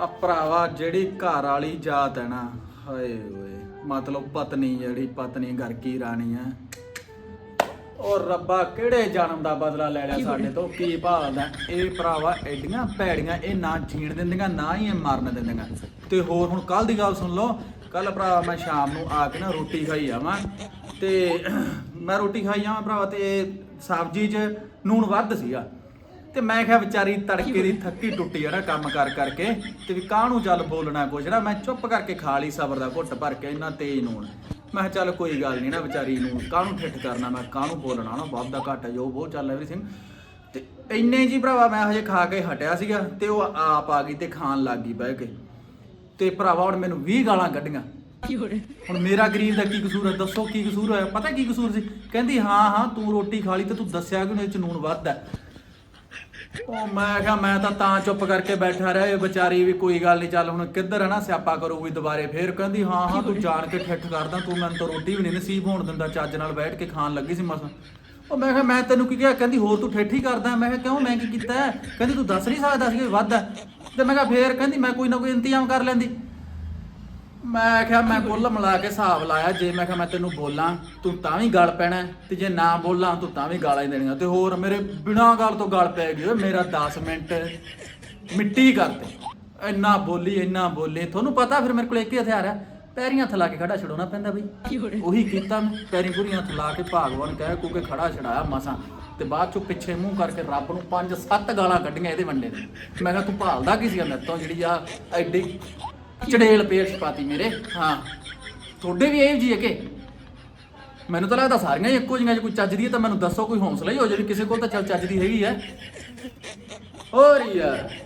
ਆ ਭਰਾਵਾ ਜਿਹੜੀ ਘਰ ਵਾਲੀ ਜਾਤ ਹੈ ਨਾ ਹਾਏ ਓਏ ਮਤਲਬ ਪਤਨੀ ਜਿਹੜੀ ਪਤਨੀ ਘਰ ਕੀ ਰਾਣੀ ਹੈ। ਉਹ ਰੱਬਾ ਕਿਹੜੇ ਜਨਮ ਦਾ ਬਦਲਾ ਲੈ ਲਿਆ ਸਾਡੇ ਤੋਂ? ਕੀ ਭਾਲਦਾ? ਇਹ ਭਰਾਵਾ ਐਡੀਆਂ ਭੈੜੀਆਂ ਇਹ ਨਾ ਜੀਣ ਦਿੰਦੀਆਂ ਨਾ ਹੀ ਇਹ ਮਰਨ ਦਿੰਦੀਆਂ। ਤੇ ਹੋਰ ਹੁਣ ਕੱਲ ਦੀ ਗੱਲ ਸੁਣ ਲਓ ਕੱਲ ਭਰਾ ਮੈਂ ਸ਼ਾਮ ਨੂੰ ਆ ਕੇ ਨਾ ਰੋਟੀ ਖਾਈ ਆਵਾਂ। ਤੇ ਮੈਂ ਰੋਟੀ ਖਾਈ ਆਵਾਂ ਭਰਾਵਾ ਤੇ ਸਬਜ਼ੀ 'ਚ ਨੂਣ ਵੱਧ ਸੀਗਾ। ਤੇ ਮੈਂ ਕਿਹਾ ਵਿਚਾਰੀ ਤੜਕੇ ਦੀ ਥੱਕੀ ਟੁੱਟੀ ਆ ਨਾ ਕੰਮ ਕਰ ਕਰਕੇ ਤੇ ਵੀ ਕਾਹਨੂੰ ਚੱਲ ਬੋਲਣਾ ਕੁਛ ਨਾ ਮੈਂ ਚੁੱਪ ਕਰਕੇ ਖਾ ਲਈ ਸਬਰ ਦਾ ਘੁੱਟ ਭਰ ਕੇ ਇੰਨਾ ਤੇਜ਼ ਨੂਣ। ਮੈਂ ਕਿਹਾ ਚੱਲ ਕੋਈ ਗੱਲ ਨਹੀਂ ਨਾ ਵਿਚਾਰੀ ਨੂੰ ਕਾਹਨੂੰ ਠਿੱਠ ਕਰਨਾ ਮੈਂ ਕਾਹਨੂੰ ਬੋਲਣਾ ਨਾ ਬਾਪ ਦਾ ਘਾਟਾ ਜੋ ਬਹੁਤ ਚੱਲ ਐਵਰੀਥਿੰਗ ਤੇ ਇੰਨੇ ਜੀ ਭਰਾਵਾ ਮੈਂ ਹਜੇ ਖਾ ਕੇ ਹਟਿਆ ਸੀਗਾ ਤੇ ਉਹ ਆਪ ਆ ਗਈ ਤੇ ਖਾਣ ਲੱਗ ਗਈ ਬਹਿ ਕੇ। ਤੇ ਭਰਾਵਾ ਹੁਣ ਮੈਨੂੰ 20 ਗਾਲਾਂ ਕੱਢੀਆਂ। ਹੁਣ ਮੇਰਾ ਗਰੀਬ ਦਾ ਕੀ ਕਸੂਰ ਹੈ? ਦੱਸੋ ਕੀ ਕਸੂਰ ਹੋਇਆ? ਪਤਾ ਕੀ ਕਸੂਰ ਸੀ? ਕਹਿੰਦੀ ਹਾਂ ਹਾਂ ਤੂੰ ਰੋਟੀ ਖਾ ਲਈ ਤੇ ਤੂੰ ਦੱਸਿਆ ਕਿ ਉਹਦੇ ਚ ਨੂਣ ਵੱਧ ਹੈ। ਉਹ ਮੈਂ ਕਿਹਾ, ਮੈਂ ਤਾਂ ਤਾਂ ਚੁੱਪ ਕਰਕੇ ਬੈਠਾ ਰਿਹਾ। ਇਹ ਵਿਚਾਰੀ ਵੀ ਕੋਈ ਗੱਲ ਨਹੀਂ ਚੱਲ ਹੁਣ ਕਿੱਧਰ ਹੈ ਨਾ ਸਿਆਪਾ ਕਰੂਗੀ ਦੁਬਾਰੇ। ਫੇਰ ਕਹਿੰਦੀ, ਹਾਂ ਹਾਂ, ਤੂੰ ਜਾਣ ਕੇ ਠੱਠ ਕਰਦਾ, ਤੂੰ ਮੈਨੂੰ ਤਾਂ ਰੋਟੀ ਵੀ ਨਹੀਂ ਨਸੀਬ ਹੋਣ ਦਿੰਦਾ। ਚੱਜ ਨਾਲ ਬੈਠ ਕੇ ਖਾਣ ਲੱਗੀ ਸੀ ਮਸਾਂ। ਉਹ ਮੈਂ ਕਿਹਾ, ਮੈਂ ਤੈਨੂੰ ਕੀ ਕਿਹਾ? ਕਹਿੰਦੀ, ਹੋਰ ਤੂੰ ਠੇਠੀ ਕਰਦਾ। ਮੈਂ ਕਿਹਾ, ਕਿਉਂ? ਮੈਂ ਕੀ ਕੀਤਾ? ਕਹਿੰਦੀ, ਤੂੰ ਦੱਸ ਨਹੀਂ ਸਕਦਾ ਸੀ ਕਿ ਵੱਧ ਹੈ। ਤੇ ਮੈਂ ਕਿਹਾ, ਫੇਰ ਕਹਿੰਦੀ, ਮੈਂ ਕੋਈ ਨਾ ਕੋਈ ਇੰਤਜ਼ਾਮ ਕਰ ਲੈਂਦੀ। ਮੈਂ ਕਿਹਾ ਮੈਂ ਕੁੱਲ ਮਿਲਾ ਕੇ ਹਿਸਾਬ ਲਾਇਆ ਜੇ ਮੈਂ ਕਿਹਾ ਮੈਂ ਤੈਨੂੰ ਬੋਲਾਂ ਤੂੰ ਤਾਂ ਵੀ ਗਲ ਪੈਣਾ ਹੈ, ਤੇ ਜੇ ਨਾ ਬੋਲਾਂ ਤੂੰ ਤਾਂ ਵੀ ਗਾਲਾਂ ਹੀ ਦੇਣੀਆਂ। ਤੇ ਹੋਰ ਮੇਰੇ ਬਿਨਾਂ ਗੱਲ ਤੋਂ ਗਲ ਪੈ ਗਈ ਓਏ ਮੇਰਾ 10 ਮਿੰਟ ਮਿੱਟੀ ਕਰਤੇ ਇੰਨਾ ਬੋਲੀ ਇੰਨਾ ਬੋਲੇ। ਤੁਹਾਨੂੰ ਪਤਾ ਫਿਰ ਮੇਰੇ ਕੋਲ ਇੱਕ ਹੀ ਹਥਿਆਰ ਹੈ ਪੈਰੀਆਂ ਹੱਥ ਲਾ ਕੇ ਖੜਾ ਛਡਾਉਣਾ ਪੈਂਦਾ ਬਈ। ਉਹੀ ਕੀਤਾ ਮੈਂ ਪੈਰੀ ਪੂਰੀਆਂ ਹੱਥ ਲਾ ਕੇ ਭਾਗਵਾਨ ਕਹਿ ਕੂ ਕੇ ਖੜਾ ਛਡਾਇਆ ਮਸਾਂ। ਤੇ ਬਾਅਦ ਚੋਂ ਪਿੱਛੇ ਮੂੰਹ ਕਰਕੇ ਰੱਬ ਨੂੰ ਪੰਜ ਸੱਤ ਗਾਲਾਂ ਕੱਢੀਆਂ ਇਹਦੇ ਵੰਡੇ ਨੇ। ਮੈਂ ਕਿਹਾ ਤੂੰ ਭਾਲਦਾ ਕੀ ਸੀ ਮੇਰੇ ਤੋਂ ਜਿਹੜੀ ਆ ਐਡੀ ਚੜੇਲ ਪੇਟ ਪਾਤੀ ਮੇਰੇ, ਹਾਂ। ਤੁਹਾਡੇ ਵੀ ਇਹ ਜੀ ਹੈ ਕਿ ਮੈਨੂੰ ਤਾਂ ਲੱਗਦਾ ਸਾਰੀਆਂ ਹੀ ਇੱਕੋ ਜਿਹੀਆਂ ਜੇ ਕੋਈ ਚੱਜ ਦੀ ਹੈ ਤਾਂ ਮੈਨੂੰ ਦੱਸੋ ਕੋਈ ਹੌਸਲਾ ਹੀ ਹੋ ਜਾਵੇ, ਕਿਸੇ ਕੋਲ ਤਾਂ ਚੱਲ ਚੱਜ ਦੀ ਹੈਗੀ ਹੈ। ਹੋਰ ਯਾਰ।